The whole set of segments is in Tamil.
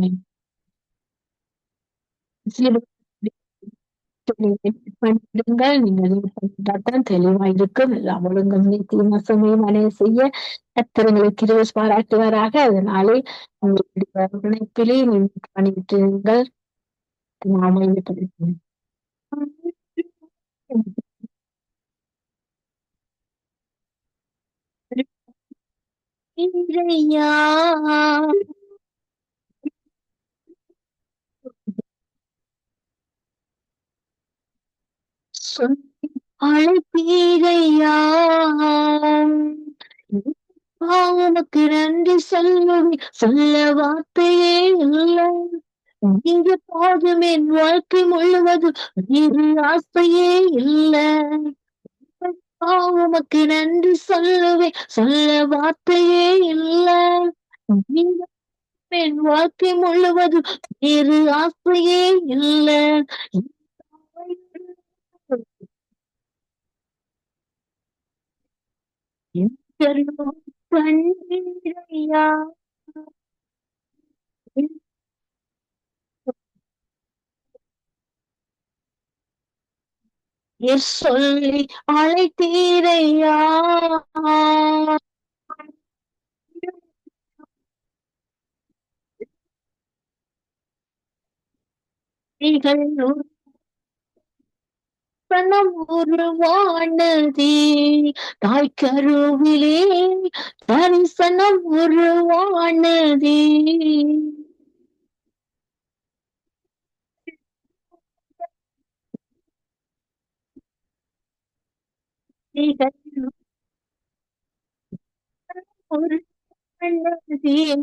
ஆமென். தெளிவா இருக்கும். எல்லாம் ஒழுங்கும் நீதியும் செய்ய கர்த்தர் உங்களுக்கு பாராட்டுவாராக. அதனாலே உங்களுடைய இணைப்பிலே பண்ணிவிட்டுங்கள். நான் அமைதிப்படுத்தினேன். அழைப்பீரையா உனக்கு நன்றி சொல்லுவி சொல்ல வார்த்தையே இல்லை. நீங்க போதும் என் வாழ்க்கை முழுவதும் வேறு ஆசையே இல்லை. உமக்கு நன்றி சொல்லுவேன் சொல்ல வார்த்தையே இல்லை. நீங்க என் வாழ்க்கை முழுவதும் வேறு ஆசையே இல்லை. கண்ணீரையா சொல்லி அழைத்தீரையா நீங்கள் பணம் உருவானதே. தாய் கருவிலே தரிசனம் உருவானதே. ஒரு கருவிலே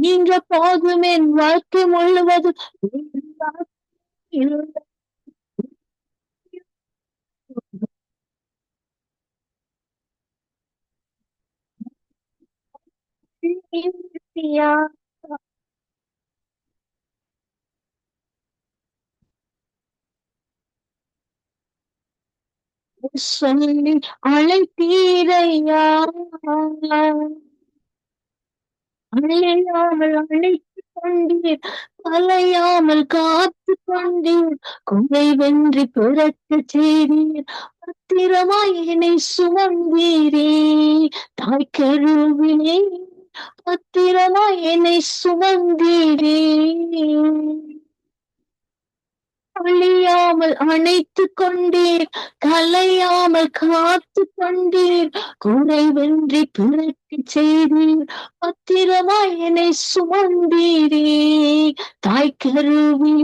நீங்க போதும் என் வாழ்க்கை முழுவதும். சொல்லி அழைத்தீரையா அழையாமல் அழைத்து கொண்டீர் அலையாமல் காத்து கொண்டீர் குறை வென்றி பிறக்க செய்தீர் பத்திரமாய் என்னை சுமந்தீரே. தாய் கருவிலே பத்திரமாய் என்னை சுமந்தீரே. அழியாமல் அணைத்து கொண்டீர். கலையாமல் காத்து கொண்டீர். குறைவென்றி பிறக்கு செய்தீர். பத்திரமாய் என்னை சுமந்தீரே. தாய் கருவி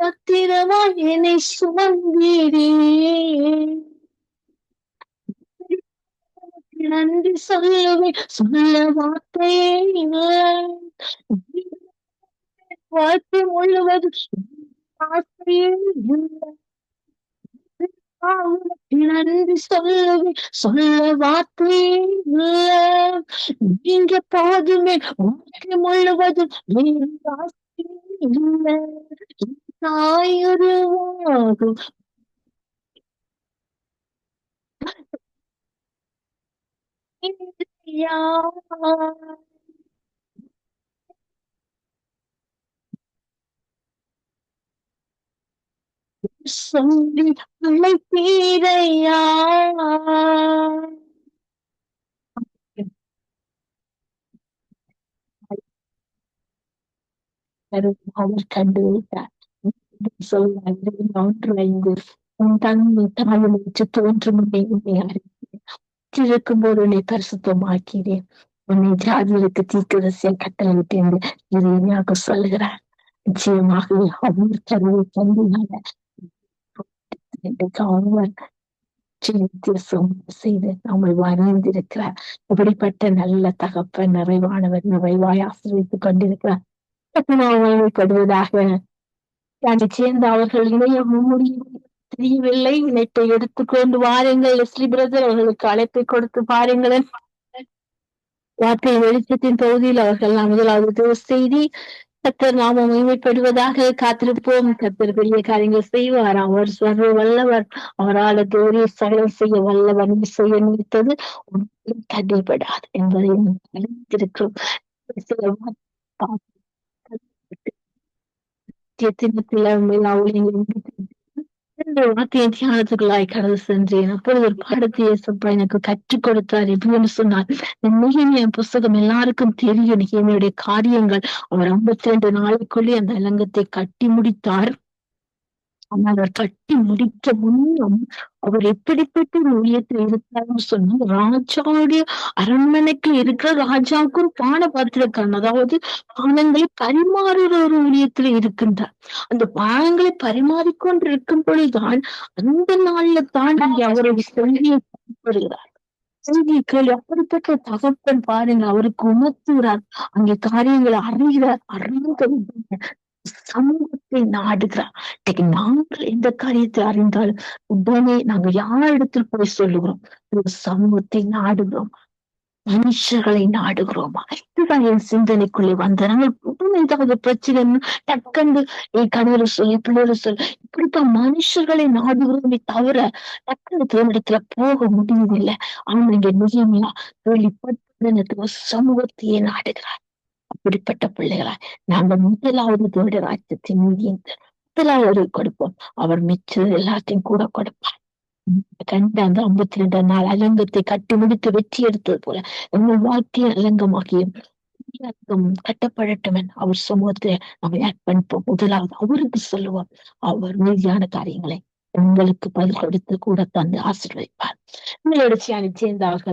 பத்திரமாய் என்னை சுமந்தீரே. நன்றி சொல்லுவேன் சொல்ல வார்த்தையே வாழ்க்கை முழுவதும் நன்றி சொல்லவே சொல்ல வார்த்தையே நீங்க போதுமே வாழ்க்கை முழுவதும் இல்லை Yeah. சொல்லி அழைப்பீரையா அவர் கண்டுவிட்டார் சொல்வாங்க ஒன்று உன் தன்மை தாயை வச்சு தோன்றும் உன்னை அறிவிக்கும் போது உன்னை பரிசுத்தமாக்கிறேன் உன்னை ஜாதிகளுக்கு தீர்க்கதரிசியா கட்டளையிட்டேன் இறைமையாக சொல்லுகிறார் நிச்சயமாகவே அவர் கருவை தந்தினால அவர் வித்தியாசம் செய்து நம்மை வரைந்திருக்கிறார் இப்படிப்பட்ட நல்ல தகப்ப நிறைவானவர் நிறைவாய் ஆசிரியத்துக் கொண்டிருக்கிறார் படுவதாக அதை சேர்ந்த அவர்கள் இணையம் முடியும் தெரியவில்லை இணைப்பை எடுத்துக்கொண்டு வாருங்கள் லெஸ்லி பிரதர் அவர்களுக்கு அழைப்பை கொடுத்து பாருங்கள் வார்த்தை வெளிச்சத்தின் தொகுதியில் அவர்கள் முதலாவது செய்தி கத்தர் நாம மகிமைப்படுவதாக காத்திருப்போம். கத்தர் பெரிய காரியங்கள் செய்வார்? அவர் சர்வ வல்லவர். அவரால் தேவரே சகலம் செய்ய வல்லவர். செய்ய நினைத்தது ஒன்றும் தடைபடாது என்பதை நாம் அறிந்திருக்கிறோம் சில வார்த்தை தினத்தில் வார்த்தையை தியானத்துக்குள்ளாய் கடந்து சென்றேன் அப்பொழுது ஒரு பாடத்தை இயேசப்பா எனக்கு கற்றுக் கொடுத்தார் எப்படின்னு சொன்னார். என் புஸ்தகம் எல்லாருக்கும் தெரியும். நிகழ்ச்சியுடைய காரியங்கள். அவர் ஐம்பத்தி ரெண்டு நாளைக்குள்ளே அந்த இலங்கத்தை கட்டி முடித்தார். ஆனால் அவர் கட்டி முடிக்க முன்னும் அவர் எப்படிப்பட்ட ஒரு ஊழியத்தில் இருந்தார்னு சொன்னா ராஜாவுடைய அரண்மனைக்கு இருக்கிற ராஜாவுக்கும் பானை பார்த்திருக்காங்க அதாவது பானங்களை பரிமாறுற ஒரு ஊழியத்துல இருக்கின்றார். அந்த பானங்களை பரிமாறிக்கொண்டு இருக்கும் பொழுதுதான் அந்த நாள்ல தான் இங்கே அவருடைய செய்தியை பயன்படுகிறார் செய்தியை கேள்வி அப்படிப்பட்ட தகப்பன் பாருங்க அவருக்கு உணர்த்துகிறார். அங்கே காரியங்களை அறிகிறார் அறிந்து சமூகத்தை நாடுகிறார். நாங்கள் எந்த காரியத்தை அறிந்தால் உடனே நாங்க யார் இடத்தில் போய் சொல்லுகிறோம்? ஒரு சமூகத்தை நாடுகிறோம். மனுஷர்களை நாடுகிறோமா. இதுதான் என் சிந்தனைக்குள்ளே வந்த நாங்கள் உடனே ஏதாவது பிரச்சனை டக்கண்டு என் கணவர் சொல்லி பிள்ளைகளை சொல்லி இப்படித்தான் மனுஷர்களை நாடுகிறோமே தவிர டக்குனு தேவனிடத்துல போக முடியவில்லை. ஆனால் இங்க நிஜமையா கேள்விப்பட்ட சமூகத்தையே நாடுகிறார். அப்படிப்பட்ட பிள்ளைகளாய் நாங்கள் முதலாவது தேவடைய ராஜ்யத்தின் பத்துல முதலாவது கொடுப்போம். அவர் மிச்சது எல்லாத்தையும் கூட கொடுப்பார். கண்ட அந்த ஐம்பத்தி ரெண்டாம் நாள் அலங்கத்தை கட்டி முடித்து வெற்றி எடுத்தது போல எங்கள் வாழ்க்கையை அலங்கமாகியும் கட்டப்படட்டும் அவர் சமூகத்தை நம்ம பண்ணிப்போம். முதலாவது அவருக்கு சொல்லுவோம். அவர் மீதியான காரியங்களை உங்களுக்கு பதில் கொடுத்து கூட தந்து ஆசீர்வதிப்பார். உங்களோட சேர்ந்து சேர்ந்தார்கள்